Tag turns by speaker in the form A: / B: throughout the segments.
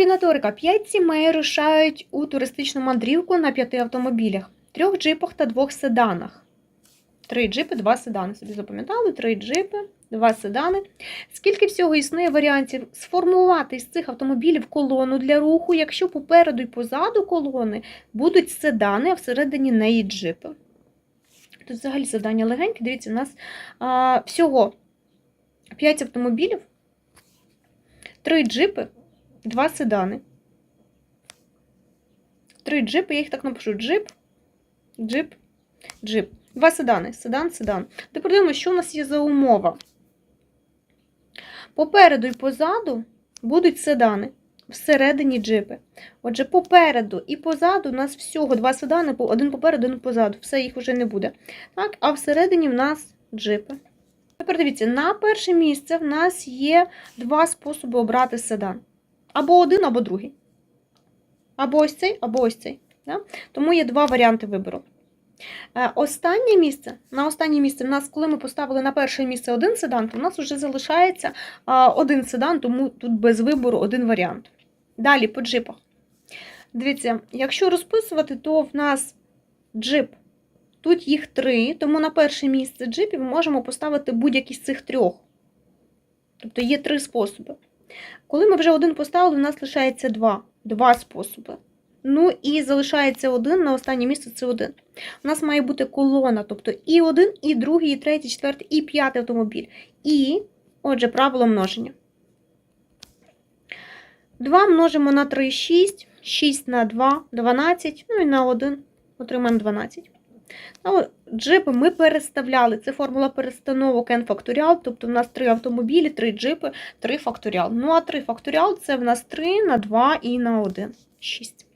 A: Комбінаторика. П'ять сімей рушають у туристичну мандрівку на п'яти автомобілях, трьох джипах та двох седанах. Три джипи, два седани. Собі запам'ятали? Три джипи, два седани. Скільки всього існує варіантів сформувати з цих автомобілів колону для руху, якщо попереду і позаду колони будуть седани, а всередині неї джипи? Тут взагалі завдання легеньке. Дивіться, у нас а, всього 5 автомобілів, 3 джипи, 2 седани. Три джипи, я їх так напишу: джип, джип, джип. Два седани. Седан, седан. Тепер дивимося, що у нас є за умова. Попереду і позаду будуть седани. Всередині джипи. Отже, попереду і позаду у нас всього два седани, один попереду, один позаду. Все їх вже не буде. Так, а всередині в нас джипи. Тепер дивіться, на перше місце в нас є два способи обрати седан. Або один, або другий. Або ось цей, або ось цей. Да? Тому є два варіанти вибору. Е, Останнє місце, на останнє місце, в нас, коли ми поставили на перше місце один седан, то в нас вже залишається один седан, тому тут без вибору один варіант. Далі по джипах. Дивіться, якщо розписувати, то в нас джип. Тут їх три, тому на перше місце джипів ми можемо поставити будь-який з цих трьох. Тобто є три способи. Коли ми вже один поставили, у нас лишається два. Два способи. Ну і залишається один, на останнє місце це один. У нас має бути колона, тобто і один, і другий, і третій, і четвертий, і п'ятий автомобіль. І, отже, правило множення. 2 множимо на 3, 6, 6 на 2, 12, ну і на 1 отримаємо 12. Ну, джипи ми переставляли. Це формула перестановок n факторіал, тобто в нас 3 автомобілі, 3 джипи, 3 факторіал. Ну а 3 факторіал це в нас 3 на 2 і на 1. 6.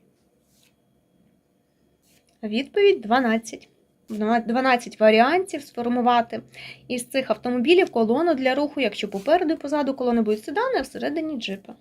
A: Відповідь 12. 12 варіантів сформувати із цих автомобілів колону для руху, якщо попереду і позаду колони будуть седани, а всередині джипи.